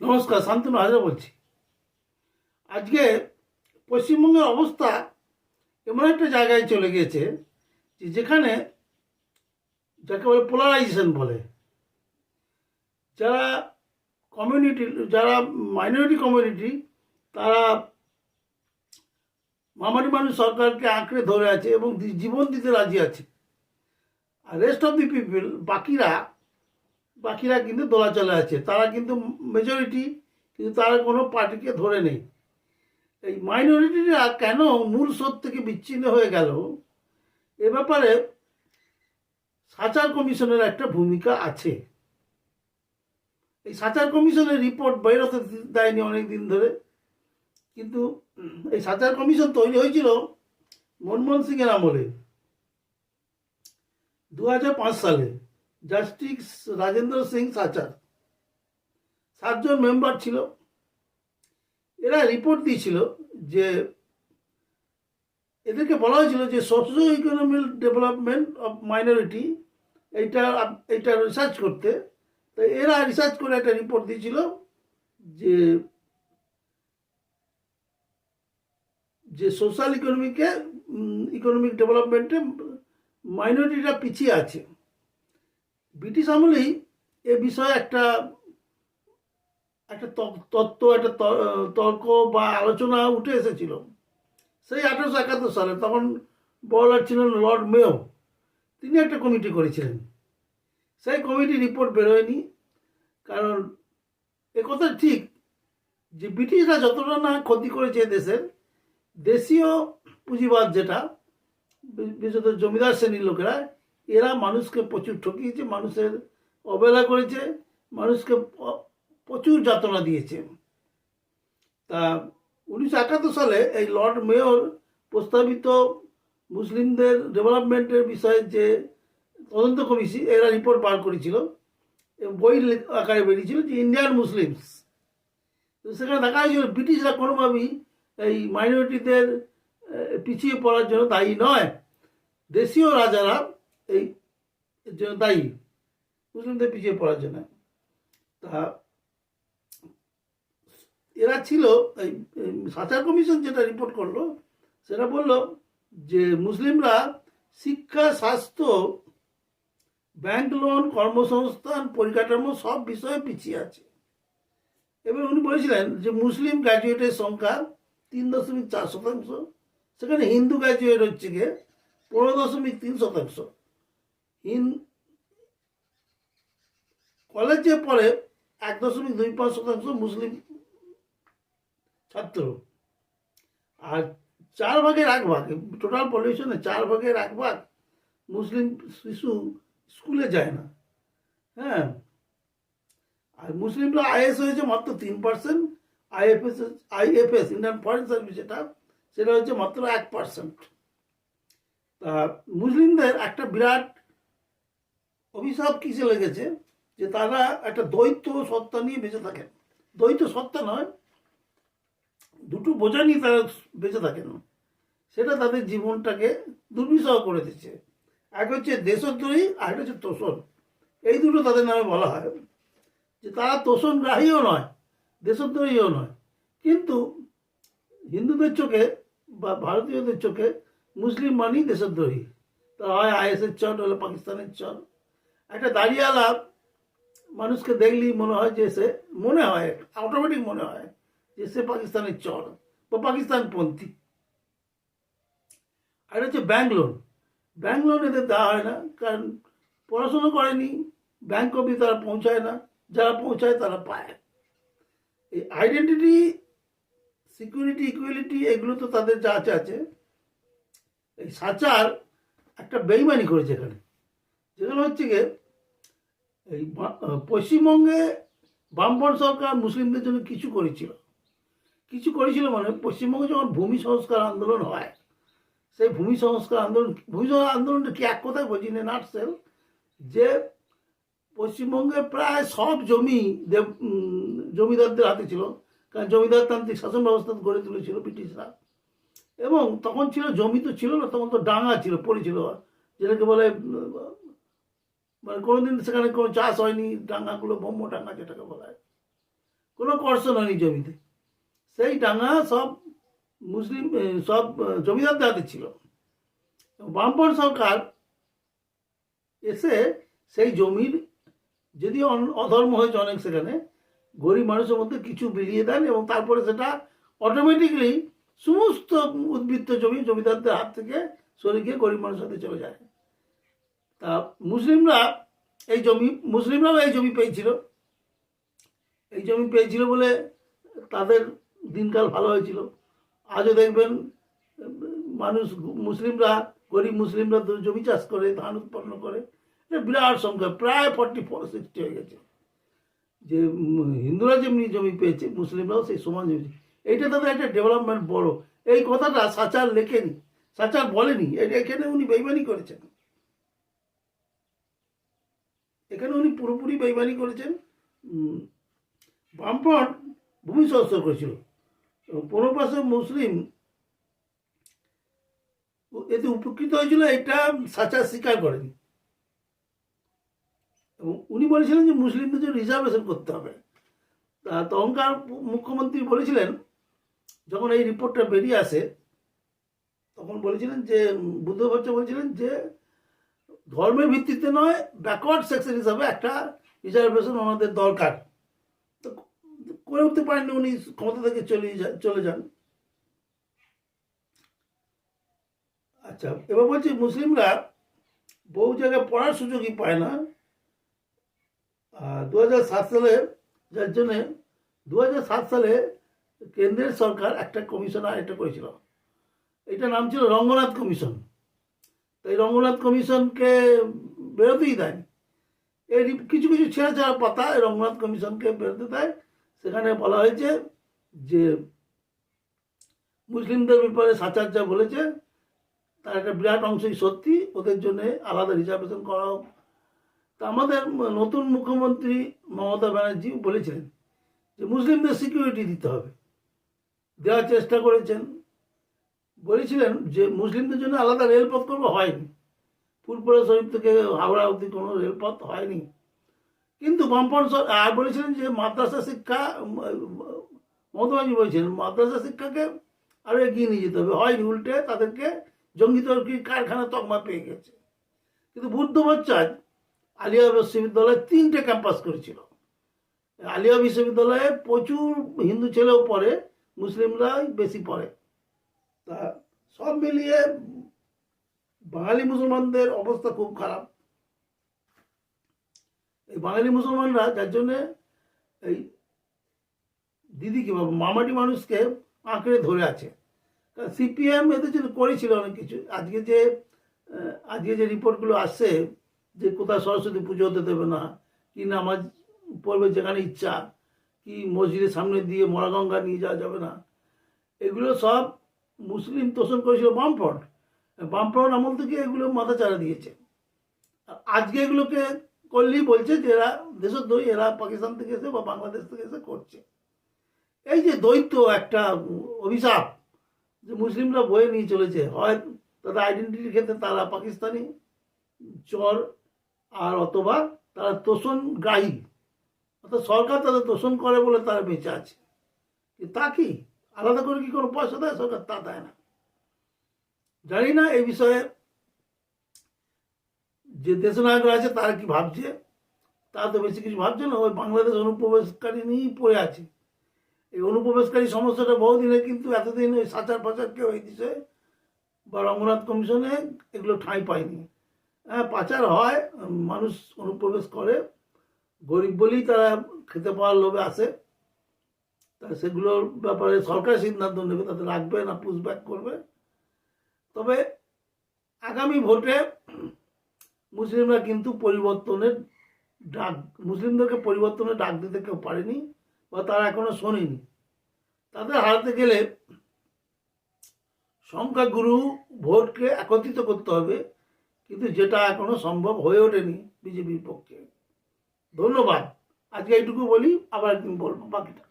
নমস্কার, শান্তনু হাজরা বলছি। আজকে পশ্চিমবঙ্গের অবস্থা এমন একটা জায়গায় চলে গিয়েছে যে যেখানে যাকে বলে পোলারাইজেশন বলে। যারা কমিউনিটি যারা মাইনরিটি কমিউনিটি তারা মামাটি মানুষ সরকারকে আঁকড়ে ধরে আছে এবং জীবন দিতে রাজি আছে। আর রেস্ট অফ দি পিপল বাকিরা বাকিরা কিন্তু দোলাচলে আছে। তারা কিন্তু মেজরিটি কিন্তু তারা কোনো পার্টিকে ধরে নেই। এই মাইনরিটিরা কেন মূল স্রোত থেকে বিচ্ছিন্ন হয়ে গেল? এ ব্যাপারে সাচার কমিশনের একটা ভূমিকা আছে। এই সাচার কমিশনের রিপোর্ট বেরোতে দেয়নি অনেক দিন ধরে। কিন্তু এই সাচার কমিশন তৈরি হয়েছিল মনমোহন সিংয়ের আমলে। দু সালে। জাস্টিস রাজেন্দ্র সিং সাচার। সাতজন মেম্বার ছিল। এরা রিপোর্ট দিয়েছিল যে, এদেরকে বলা হয়েছিল যে socio economic development of minority, এইটা এইটা রিসার্চ করতে। তো এরা রিসার্চ করে একটা রিপোর্ট দিয়েছিল যে যে সোশ্যাল ইকোনমিকে ইকোনমিক ডেভেলপমেন্টে মাইনরিটিরা পিছিয়ে আছে। ব্রিটিশ আমলেই এ বিষয়ে একটা একটা তত্ত্ব, একটা তর্ক বা আলোচনা উঠে এসেছিল। সেই আঠারোশো একাত্তর সালে তখন বড়লাট ছিলেন লর্ড মেও তিনি একটা কমিটি করেছিলেন। সেই কমিটি রিপোর্ট বেরোয়নি, কারণ একথা ঠিক যে ব্রিটিশরা যতটা না ক্ষতি করেছে দেশের, দেশীয় পুঁজিবাদ যেটা বিশেষত জমিদার শ্রেণির লোকেরা এরা মানুষকে প্রচুর ঠকিয়েছে, মানুষের অবহেলা করেছে, মানুষকে প্রচুর যাতনা দিয়েছে। তা উনিশশো একাত্তর সালে এই লর্ড মেয়র প্রস্তাবিত মুসলিমদের ডেভেলপমেন্টের বিষয়ে যে তদন্ত কমিটি এরা রিপোর্ট বার করেছিল এবং বই আকারে বেরিয়েছিল যে ইন্ডিয়ান মুসলিমস সেখানে দেখা হয়েছিল ব্রিটিশরা কোনোভাবেই এই মাইনরিটিদের পিছিয়ে পড়ার জন্য দায়ী নয়। দেশীয় রাজারা এই জন্য দায়ী, মুসলিমদের পিছিয়ে পড়ার জন্য। তা এরা ছিল, এই সাচার কমিশন যেটা রিপোর্ট করল, সেটা বলল যে মুসলিমরা শিক্ষা, স্বাস্থ্য ব্যাংক লোন কর্মসংস্থান, পরিকাঠামো সব বিষয়ে পিছিয়ে আছে। এবার উনি বলেছিলেন যে মুসলিম গ্র্যাজুয়েটের সংখ্যা তিন দশমিক চার শতাংশ, সেখানে হিন্দু গ্র্যাজুয়েট হচ্ছে গিয়ে পনেরো দশমিক তিন শতাংশ। হিন কলেজে পড়ে এক দশমিক দুই পাঁচ শতাংশ মুসলিম ছাত্র। আর চার ভাগের এক ভাগ টোটাল পলিউশনে চার ভাগের এক ভাগ মুসলিম শিশু স্কুলে যায় না। হ্যাঁ? আর মুসলিমরা আইএস হয়েছে মাত্র তিন percent IFS IFS Indian foreign service যেটা, সেটা হচ্ছে মাত্র এক পার্সেন্ট তা মুসলিমদের একটা বিরাট অভিশাপ কিসে লেগেছে? যে তারা একটা দ্বৈত সত্তা নিয়ে বেঁচে থাকেন। দ্বৈত সত্তা নয়, দুটো বোঝা নিয়ে তারা বেঁচে থাকেন। সেটা তাদের জীবনটাকে দুর্বিষহ করে দিচ্ছে। এক হচ্ছে দেশদ্রোহী, আর একটা হচ্ছে তোষণ। এই দুটো তাদের নামে বলা হয়। যে তারা তোষণগ্রাহীও নয়, দেশদ্রোহীও নয়। কিন্তু হিন্দুদের চোখে বা ভারতীয়দের চোখে মুসলিম মানেই দেশদ্রোহী। তারা হয় আইএসের চল হলে পাকিস্তানের চল একটা দাঁড়িয়ালা মানুষকে দেখলেই মনে হয় যে সে, মনে হয় অটোমেটিক মনে হয় যে সে পাকিস্তানের চর বা পাকিস্তানপন্থী। আর হচ্ছে ব্যাংক লোন লোন এদের দেওয়া হয় না, কারণ পড়াশুনো করেনি ব্যাংক অবধি তারা পৌঁছায় না, যারা পৌঁছায় তারা পায়। এই আইডেন্টিটি সিকিউরিটি ইকুয়ালিটি এগুলো তো তাদের যা আছে আছে। এই সাচার একটা বেইমানি করেছে এখানে। যেখানে হচ্ছে গিয়ে এই পশ্চিমবঙ্গে বামপন সরকার মুসলিমদের জন্য কিছু করেছিল। কিছু করেছিল মানে পশ্চিমবঙ্গে যখন ভূমি সংস্কার আন্দোলন হয়, সেই ভূমি সংস্কার আন্দোলন, ভূমি সংস্কার আন্দোলনটা কি এক কথায় বলছি না নাটসেল যে পশ্চিমবঙ্গে প্রায় সব জমি দেব জমিদারদের হাতে ছিল, কারণ জমিদারতান্ত্রিক শাসন ব্যবস্থা গড়ে তুলেছিল ব্রিটিশরা। এবং তখন ছিল, জমি তো ছিল না, তখন তো ডাঙা ছিল পড়েছিল যেটাকে বলে মানে কোনোদিন সেখানে কোনো চাষ হয়নি, ডাঙ্গাগুলো ব্রহ্ম ডাঙ্গা যেটাকে বলা হয়। কোনো কর্ষণ হয়নি জমিতে। সেই ডাঙা সব মুসলিম সব জমিদারদের হাতে ছিল। বামপন সরকার এসে সেই জমির যদি অধর্ম হয়েছে অনেক সেখানে, গরিব মানুষের মধ্যে কিছু বিলিয়ে দেন এবং তারপরে সেটা অটোমেটিকলি সমস্ত উদ্বৃত্ত জমি জমিদারদের হাত থেকে সরে গিয়ে গরিব মানুষের হাতে চলে যায়। তা মুসলিমরা এই জমি, মুসলিমরাও এই জমি পেয়েছিল। এই জমি পেয়েছিল বলে তাদের দিনকাল ভালো হয়েছিল। আজও দেখবেন, মানুষ মুসলিমরা, গরিব মুসলিমরা জমি চাষ করে, ধান উৎপন্ন করে। এটা বিরাট সংখ্যা, প্রায় ফর্টি ফোর সিক্সটি হয়ে গেছে। যে হিন্দুরা যেমনি জমি পেয়েছে, মুসলিমরাও সেই সমান জমি এইটা তাদের একটা ডেভেলপমেন্ট বড়। এই কথাটা সাচার লেখেনি, সাচার বলেনি। এখানে উনি বেইমানি করেছেন। এখানে উনি পুরোপুরি বেইমানি করেছেন। বামফ্রন্ট ভূমি সংস্কার করেছিল। পনেরো পার্সেন্ট মুসলিম এতে উপকৃত হয়েছিল, এটা সাচা স্বীকার করেন। এবং উনি বলেছিলেন যে মুসলিমদের জন্য রিজার্ভেশন করতে হবে। তা তখনকার মুখ্যমন্ত্রী বলেছিলেন, যখন এই রিপোর্টটা বেরিয়ে আসে, তখন বলেছিলেন যে বুদ্ধ বলেছিলেন যে ধর্মের ভিত্তিতে নয় ব্যাকওয়ার্ড সেকশন হিসাবে একটা রিজার্ভেশন ওনাদের দরকার। তো করে উঠতে পারেননি উনি, ক্ষমতা থেকে চলে চলে যান। আচ্ছা এবার বলছি মুসলিমরা বহু জায়গায় পড়ার সুযোগই পায় না। দু হাজার সাত সালে, যার জন্যে দু সাত সালে কেন্দ্রের সরকার একটা কমিশন আর আরেকটা করেছিল। এটা নাম ছিল রঙ্গনাথ কমিশন। তো এই রঙ্গনাথ কমিশনকে বেরোতেই দেয়। এই কিছু কিছু ছেঁড়া ছাড়া পাতা রঙ্গনাথ কমিশনকে বেরোতে দেয়। সেখানে বলা হয়েছে যে মুসলিমদের ব্যাপারে সাচার যা বলেছে, তার একটা বিরাট অংশই সত্যি, ওদের জন্য আলাদা রিজার্ভেশন করা হোক তা আমাদের নতুন মুখ্যমন্ত্রী মমতা ব্যানার্জি বলেছিলেন যে মুসলিমদের সিকিউরিটি দিতে হবে। দেওয়ার চেষ্টা করেছেন বলেছিলেন যে মুসলিমদের জন্য আলাদা রেলপথ করব হয়নি। ফুলপুরা শরীফ থেকে হাওড়া অবধি কোনো রেলপথ হয়নি। কিন্তু বামপন আর বলেছিলেন যে মাদ্রাসা শিক্ষা উম, মমতা বলেছিলেন মাদ্রাসা শিক্ষাকে আরও এগিয়ে নিয়ে যেতে হবে। হয়নি উল্টে তাদেরকে জঙ্গি তর্কি কারখানা তকমা পেয়ে গেছে। কিন্তু বুদ্ধ বচ্চাজ আলিয়া বিশ্ববিদ্যালয়ে তিনটে ক্যাম্পাস করেছিল। আলিয়া বিশ্ববিদ্যালয়ে প্রচুর হিন্দু ছেলেও পড়ে মুসলিমরাই বেশি পড়ে। তা সব মিলিয়ে বাঙালি মুসলমানদের অবস্থা খুব খারাপ। এই বাঙালি মুসলমানরা যার জন্যে এই দিদিকে বা মামাটি মানুষকে আঁকড়ে ধরে আছে। কারণ সিপিএম এদের জন্য করেছিল অনেক কিছু। আজকে যে আজকে যে রিপোর্টগুলো আসছে যে কোথায় সরস্বতী পুজো হতে দেবে না, কি নামাজ পড়বে যেখানে ইচ্ছা, কি মসজিদের সামনে দিয়ে মরাগঙ্গা নিয়ে যাওয়া যাবে না, এগুলো সব মুসলিম তোষণ করেছিল বামফ্রন্ট। বামফ্রন্ট আমল থেকে এগুলো মাথা চারা দিয়েছে। আজকে এগুলোকে করলেই বলছে যে এরা দেশদ্রোহী, এরা পাকিস্তান থেকে এসে বা বাংলাদেশ থেকে এসে করছে। এই যে দৈত্য একটা অভিশাপ যে মুসলিমরা বয়ে নিয়ে চলেছে, হয় তাদের আইডেন্টিটির ক্ষেত্রে তারা পাকিস্তানি চর আর অথবা তারা তোষণ গ্রাহী অর্থাৎ সরকার তাদের তোষণ করে বলে তারা বেঁচে আছে। তা কি? আলাদা করে কি কোনো পয়সা দেয়? সরকার তা দেয় না। জানি না এই বিষয়ে যে দেশনায়করা আছে, তারা কি ভাবছে? তারা তো বেশি কিছু ভাবছে না। ওই বাংলাদেশ অনুপ্রবেশকারী নিয়েই পড়ে আছে। এই অনুপ্রবেশকারী সমস্যাটা বহুদিনে কিন্তু এতদিন ওই সাচার পাচার কেউ এই দেশে বা রঙ্গনাথ কমিশনে এগুলো ঠাঁই পায়নি। হ্যাঁ পাচার হয়, মানুষ অনুপ্রবেশ করে। গরিব বলেই তারা খেতে পাওয়ার লোভে আসে তা সেগুলোর ব্যাপারে সরকার সিদ্ধান্ত নেবে, তাদের রাখবে না পুশব্যাক করবে। তবে আগামী ভোটে মুসলিমরা কিন্তু পরিবর্তনের ডাক, মুসলিমদেরকে পরিবর্তনের ডাক দিতে কেউ পারেনি বা তারা এখনও শোনেনি। তাদের হারাতে গেলে সংখ্যাগুরু ভোটকে একত্রিত করতে হবে, কিন্তু যেটা এখনও সম্ভব হয়ে ওঠেনি বিজেপির পক্ষে। ধন্যবাদ। আজকে এইটুকু বলি, আবার একদিন বলব। বাকিটা।